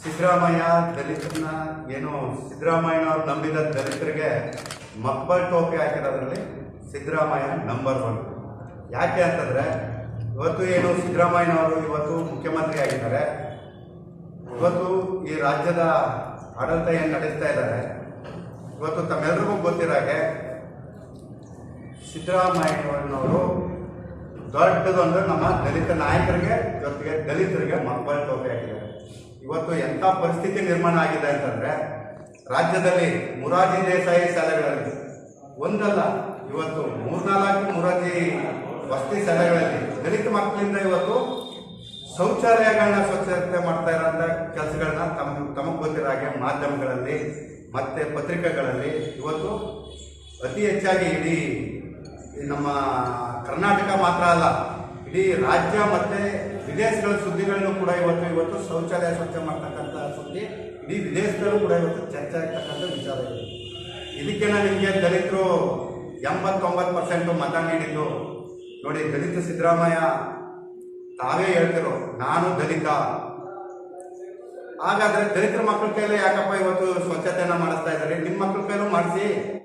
ಸಿದ್ದರಾಮಯ್ಯ ದಲಿತನ ಏನು ಸಿದ್ದರಾಮಯ್ಯನವ್ರು ನಂಬಿದ ದಲಿತರಿಗೆ ಮಕ್ಕಳ ಟೋಪಿ ಹಾಕಿರೋದ್ರಲ್ಲಿ ಸಿದ್ದರಾಮಯ್ಯ ನಂಬರ್ ಒನ್ ಯಾಕೆ ಅಂತಂದರೆ, ಇವತ್ತು ಏನು ಸಿದ್ದರಾಮಯ್ಯನವರು ಇವತ್ತು ಮುಖ್ಯಮಂತ್ರಿ ಆಗಿದ್ದಾರೆ. ಇವತ್ತು ಈ ರಾಜ್ಯದ ಆಡಳಿತ ಏನು ನಡೆಸ್ತಾ ಇದ್ದಾರೆ. ಇವತ್ತು ತಮ್ಮೆಲ್ಲರಿಗೂ ಗೊತ್ತಿರೋ ಹಾಗೆ ಸಿದ್ದರಾಮಯ್ಯನವರು ದೊಡ್ಡದೊಂದು ನಮ್ಮ ದಲಿತ ನಾಯಕರಿಗೆ ಜೊತೆಗೆ ದಲಿತರಿಗೆ ಮಕ್ಕಳ ತೊಂದರೆ ಆಗಿದೆ. ಇವತ್ತು ಎಂಥ ಪರಿಸ್ಥಿತಿ ನಿರ್ಮಾಣ ಆಗಿದೆ ಅಂತಂದ್ರೆ, ರಾಜ್ಯದಲ್ಲಿ ಮುರಾಜಿ ದೇಸಾಯಿ ಶಾಲೆಗಳಲ್ಲಿ ಒಂದಲ್ಲ, ಇವತ್ತು ಮೂರ್ನಾಲ್ಕು ಮುರಾಜಿ ವಸತಿ ಶಾಲೆಗಳಲ್ಲಿ ದಲಿತ ಮಕ್ಕಳಿಂದ ಇವತ್ತು ಶೌಚಾಲಯಗಳನ್ನ ಸ್ವಚ್ಛತೆ ಮಾಡ್ತಾ ಇರೋಂಥ ಕೆಲಸಗಳನ್ನ ತಮ್ಮ, ತಮಗೆ ಗೊತ್ತಿರೋ ಹಾಗೆ ಮಾಧ್ಯಮಗಳಲ್ಲಿ ಮತ್ತೆ ಪತ್ರಿಕೆಗಳಲ್ಲಿ ಇವತ್ತು ಅತಿ ಹೆಚ್ಚಾಗಿ ಇಡೀ ನಮ್ಮ ಕರ್ನಾಟಕ ಮಾತ್ರ ಅಲ್ಲ, ಇಡೀ ರಾಜ್ಯ ಮತ್ತೆ ವಿದೇಶಗಳ ಸುದ್ದಿಗಳನ್ನು ಕೂಡ ಇವತ್ತು ಇವತ್ತು ಶೌಚಾಲಯ ಸ್ವಚ್ಛ ಮಾಡ್ತಕ್ಕಂಥ ಸುದ್ದಿ ಇಡೀ ವಿದೇಶದಲ್ಲೂ ಕೂಡ ಇವತ್ತು ಚರ್ಚೆ ಆಗ್ತಕ್ಕಂಥ ವಿಚಾರ ಇದೆ. ನಾನು ನಿಮಗೆ ದಲಿತರು ಎಂಬತ್ತೊಂಬತ್ತು ಪರ್ಸೆಂಟ್ ಮತ ನೀಡಿದ್ದು. ನೋಡಿ, ದಲಿತ ಸಿದ್ದರಾಮಯ್ಯ ತಾವೇ ಹೇಳ್ತಿರೋ, ನಾನು ದಲಿತ. ಹಾಗಾದ್ರೆ ದಲಿತರ ಮಕ್ಕಳ ಕೈಲೇ ಯಾಕಪ್ಪ ಇವತ್ತು ಸ್ವಚ್ಛತೆಯನ್ನ ಮಾಡಿಸ್ತಾ ಇದ್ದಾರೆ? ನಿಮ್ಮ ಮಕ್ಕಳ ಕೈಲೂ ಮಾಡಿಸಿ.